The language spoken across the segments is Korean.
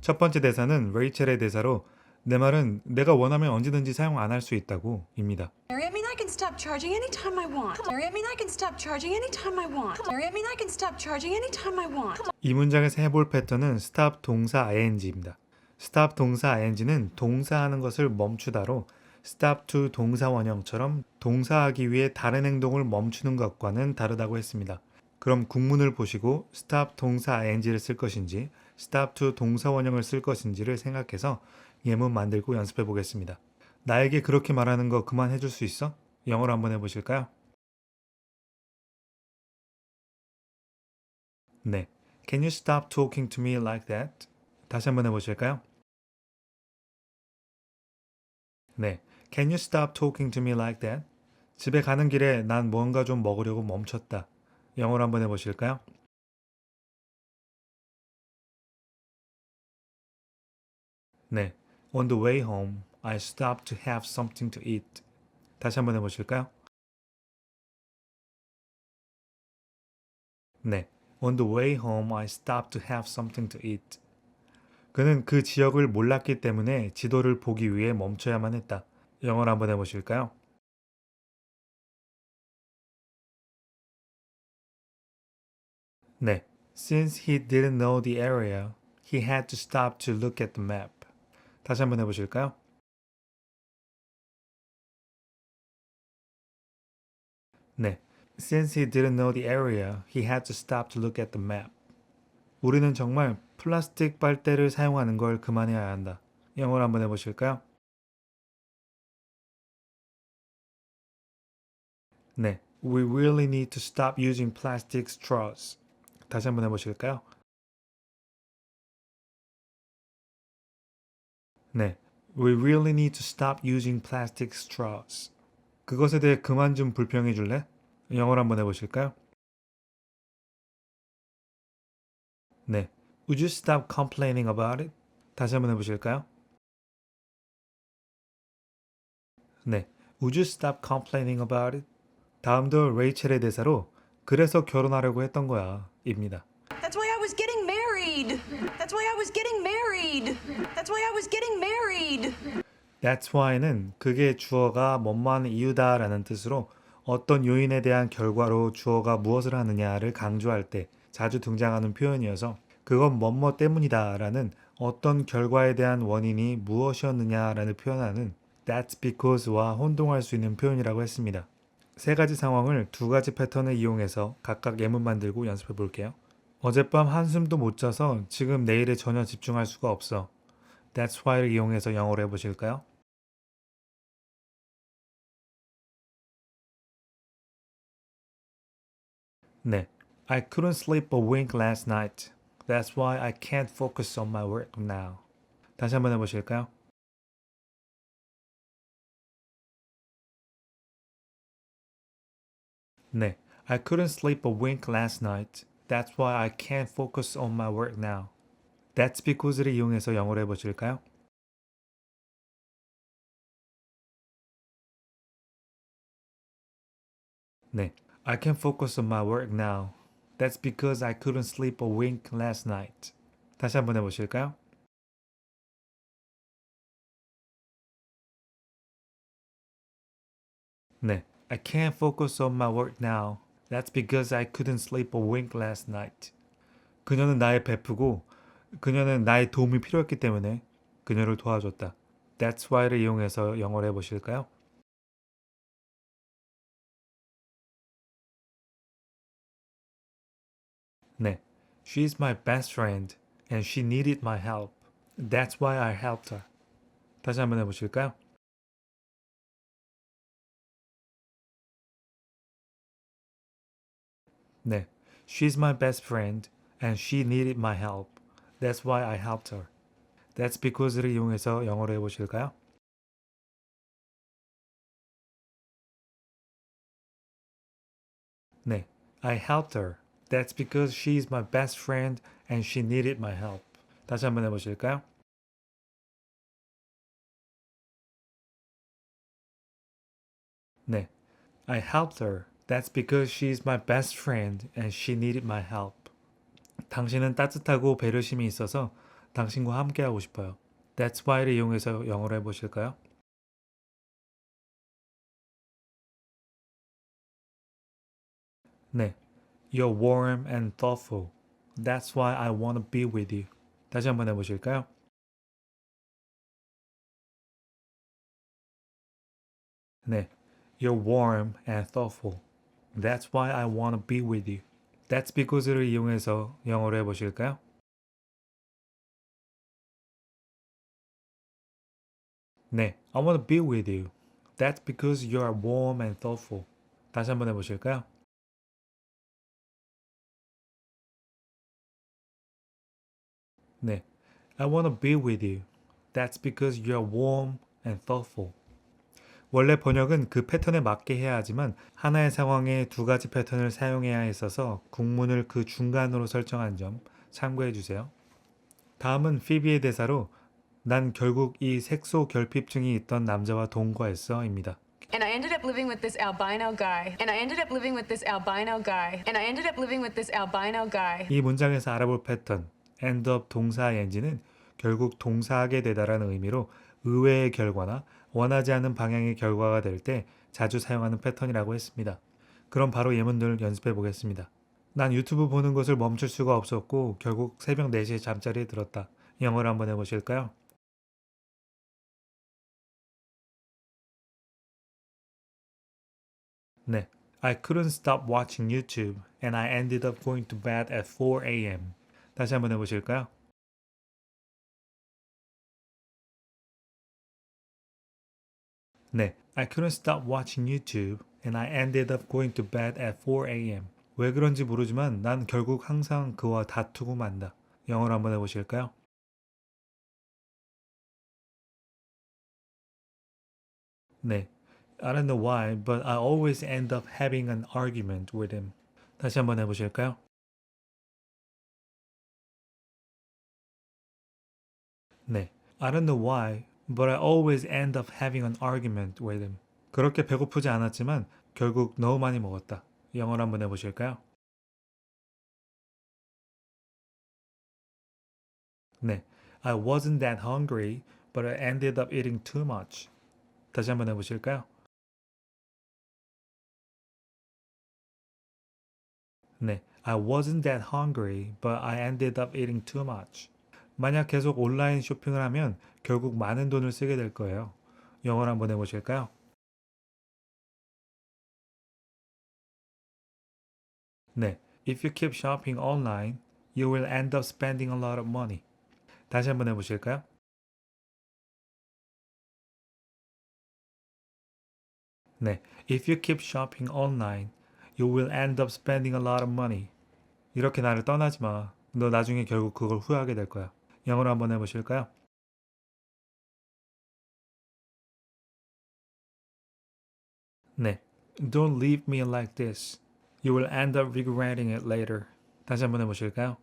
첫 번째 대사는 레이첼의 대사로 내 말은 내가 원하면 언제든지 사용 안 할 수 있다고 입니다. Mary, I mean, I can stop charging anytime I want. Mary, I mean, I can stop charging anytime I want. Mary, I mean, I can stop charging anytime I want. 이 문장에서 해볼 패턴은 stop 동사 ing입니다. stop 동사 ing는 동사하는 것을 멈추다로 stop to 동사 원형처럼 동사하기 위해 다른 행동을 멈추는 것과는 다르다고 했습니다. 그럼 국문을 보시고 stop 동사 ing를 쓸 것인지 stop to 동사 원형을 쓸 것인지를 생각해서 예문 만들고 연습해 보겠습니다. 나에게 그렇게 말하는 거 그만 해줄 수 있어? 영어로 한번 해보실까요? 네. Can you stop talking to me like that? 다시 한번 해보실까요? 네. Can you stop talking to me like that? 집에 가는 길에 난 뭔가 좀 먹으려고 멈췄다. 영어로 한번 해보실까요? 네. On the way home, I stopped to have something to eat. 다시 한번 해보실까요? 네. On the way home, I stopped to have something to eat. 그는 그 지역을 몰랐기 때문에 지도를 보기 위해 멈춰야만 했다. 영어로 한번 해보실까요? 네. Since he didn't know the area, he had to stop to look at the map. 다시 한번 해보실까요? 네. Since he didn't know the area, he had to stop to look at the map. 우리는 정말 플라스틱 빨대를 사용하는 걸 그만해야 한다. 영어로 한번 해보실까요? 네. We really need to stop using plastic straws. 다시 한번 해보실까요? 네. We really need to stop using plastic straws. 그것에 대해 그만 좀 불평해 줄래? 영어로 한번 해보실까요? 네. Would you stop complaining about it? 다시 한번 해보실까요? 네. Would you stop complaining about it? 다음도 레이첼의 대사로 그래서 결혼하려고 했던 거야. 입니다. That's why I was getting married. That's why I was getting married. That's why I was getting married. That's why는 그게 주어가 뭐뭐하는 이유다라는 뜻으로 어떤 요인에 대한 결과로 주어가 무엇을 하느냐를 강조할 때 자주 등장하는 표현이어서 그건 뭐뭐 때문이다라는 어떤 결과에 대한 원인이 무엇이었느냐라는 표현하는 That's because와 혼동할 수 있는 표현이라고 했습니다. 세 가지 상황을 두 가지 패턴을 이용해서 각각 예문 만들고 연습해 볼게요. 어젯밤 한숨도 못 자서 지금 내일에 전혀 집중할 수가 없어. That's why를 이용해서 영어로 해보실까요? 네. I couldn't sleep a wink last night. That's why I can't focus on my work now. 다시 한번 해보실까요? 네. I couldn't sleep a wink last night. That's why I can't focus on my work now. That's because를 이용해서 영어로 해보실까요? 네. I can focus on my work now. That's because I couldn't sleep a wink last night. 다시 한번 해보실까요? 네. I can't focus on my work now. That's because I couldn't sleep a wink last night. 그녀는 나의 베프고 그녀는 나의 도움이 필요했기 때문에 그녀를 도와줬다. That's why를 이용해서 영어로 해보실까요? 네. She's my best friend and she needed my help. That's why I helped her. 다시 한번 해보실까요? 네. She's my best friend and she needed my help. That's why I helped her. That's because를 이용해서 영어로 해보실까요? 네. I helped her. That's because she's my best friend and she needed my help. 다시 한번 해보실까요? 네. I helped her. That's because she's my best friend and she needed my help. 당신은 따뜻하고 배려심이 있어서 당신과 함께하고 싶어요. That's why를 이용해서 영어로 해보실까요? 네. You're warm and thoughtful. That's why I want to be with you. 다시 한번 해보실까요? 네. You're warm and thoughtful. That's why I want to be with you. That's because를 이용해서 영어로 해보실까요? 네. I want to be with you. That's because you are warm and thoughtful. 다시 한번 해보실까요? 네. I want to be with you. That's because you are warm and thoughtful. 원래 번역은 그 패턴에 맞게 해야 하지만 하나의 상황에 두 가지 패턴을 사용해야 했어서 국문을 그 중간으로 설정한 점 참고해 주세요. 다음은 피비의 대사로 난 결국 이 색소 결핍증이 있던 남자와 동거했어입니다. And I ended up living with this albino guy. And I ended up living with this albino guy. And I ended up living with this albino guy. 이 문장에서 알아볼 패턴 end up 동사 ing는 결국 동사하게 되다라는 의미로 의외의 결과나 원하지 않는 방향의 결과가 될 때 자주 사용하는 패턴이라고 했습니다. 그럼 바로 예문들 연습해 보겠습니다. 난 유튜브 보는 것을 멈출 수가 없었고 결국 새벽 4시에 잠자리에 들었다. 영어로 한번 해보실까요? 네. I couldn't stop watching YouTube and I ended up going to bed at 4 a.m. 다시 한번 해보실까요? 네. I couldn't stop watching YouTube and I ended up going to bed at 4 a.m. 왜 그런지 모르지만 난 결국 항상 그와 다투고 만다. 영어로 한번 해보실까요? 네. I don't know why, but I always end up having an argument with him. 다시 한번 해보실까요? 네. I don't know why, but I always end up having an argument with him. 그렇게 배고프지 않았지만 결국 너무 많이 먹었다. 영어로 한번 해보실까요? 네. I wasn't that hungry, but I ended up eating too much. 다시 한번 해보실까요? 네. I wasn't that hungry, but I ended up eating too much. 만약 계속 온라인 쇼핑을 하면 결국 많은 돈을 쓰게 될 거예요. 영어로 한번 해보실까요? 네. If you keep shopping online, you will end up spending a lot of money. 다시 한번 해보실까요? 네. If you keep shopping online, you will end up spending a lot of money. 이렇게 나를 떠나지 마. 너 나중에 결국 그걸 후회하게 될 거야. 영어로 한번 해보실까요? 네. Don't leave me like this. You will end up regretting it later. 다시 한번 해보실까요?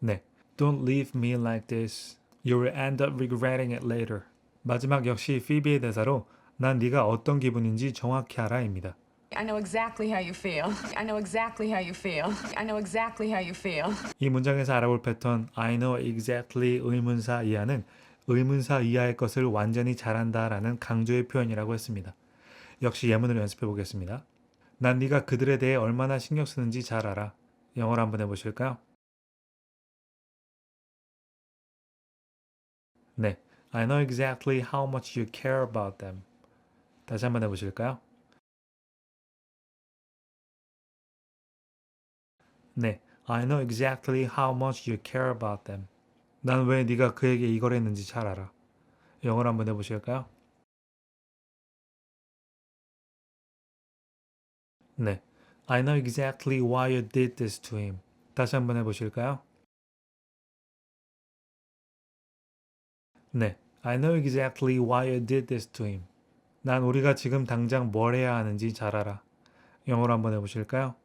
네. Don't leave me like this. You will end up regretting it later. 마지막 역시 피비의 대사로 난 네가 어떤 기분인지 정확히 알아입니다. I know exactly how you feel. I know exactly how you feel. I know exactly how you feel. 이 문장에서 알아볼 패턴 I know exactly 의문사 이하는 의문사 이하의 것을 완전히 잘한다라는 강조의 표현이라고 했습니다. 역시 예문을 연습해 보겠습니다. 난 네가 그들에 대해 얼마나 신경 쓰는지 잘 알아. 영어로 한번 해보실까요? 네, I know exactly how much you care about them. 다시 한번 해보실까요? 네, I know exactly how much you care about them. 난 왜 네가 그에게 이걸 했는지 잘 알아. 영어로 한번 해보실까요? 네, I know exactly why you did this to him. 다시 한번 해보실까요? 네, I know exactly why you did this to him. 난 우리가 지금 당장 뭘 해야 하는지 잘 알아. 영어로 한번 해보실까요?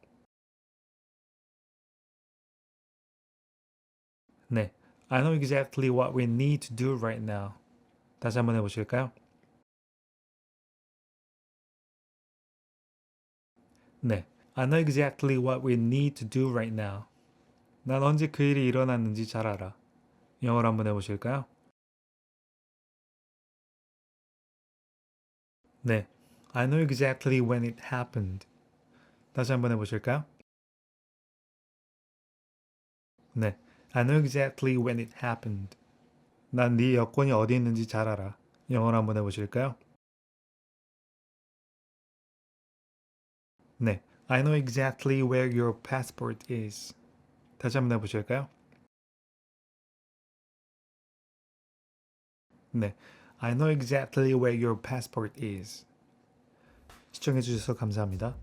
네, I know exactly what we need to do right now. 다시 한번 해보실까요? 네, I know exactly what we need to do right now. 난 언제 그 일이 일어났는지 잘 알아. 영어로 한번 해보실까요? 네. I know exactly when it happened. 다시 한번 해보실까요? 네. I know exactly when it happened. 난 네 여권이 어디 있는지 잘 알아. 영어로 한번 해보실까요? 네. I know exactly where your passport is. 다시 한번 해보실까요? 네. I know exactly where your passport is. 시청해주셔서 감사합니다.